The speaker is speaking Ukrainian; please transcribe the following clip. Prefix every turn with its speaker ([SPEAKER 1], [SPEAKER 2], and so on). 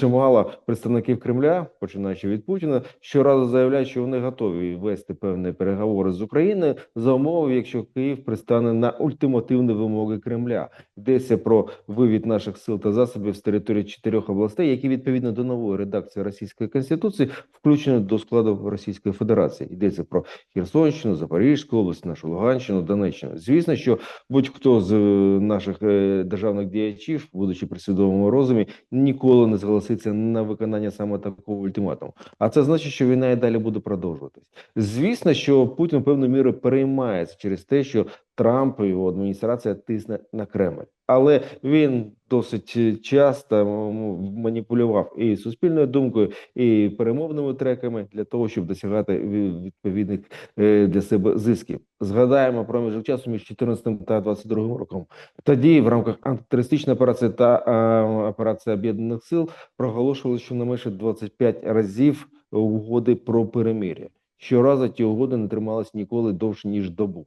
[SPEAKER 1] чимало представників Кремля, починаючи від Путіна, щоразу заявляють, що вони готові вести певні переговори з Україною за умови, якщо Київ пристане на ультимативні вимоги Кремля. Йдеться про вивід наших сил та засобів з території чотирьох областей, які відповідно до нової редакції Російської конституції включені до складу Російської Федерації. Йдеться про Херсонщину, Запорізьку область, нашу Луганщину, Донеччину. Звісно, що будь-хто з е, наших е, державних діячів, будучи при свідомому розумі, ніколи не зголоситься на виконання саме такого ультиматуму. А це значить, що війна і далі буде продовжуватись. Звісно, що Путін певною мірою переймається через те, що Трамп і його адміністрація тисне на Кремль, але він досить е, часто маніпулював і суспільною думкою, і перемовними треками для того, щоб досягати відповідних е, для себе зисків. Згадаємо проміжок часу між 14 та 22 роком. Тоді в рамках антитерористичної операції та операції об'єднаних сил проголошували щонайменше 25 разів угоди про перемир'я. Щоразу ті угоди не тримались ніколи довше ніж добу.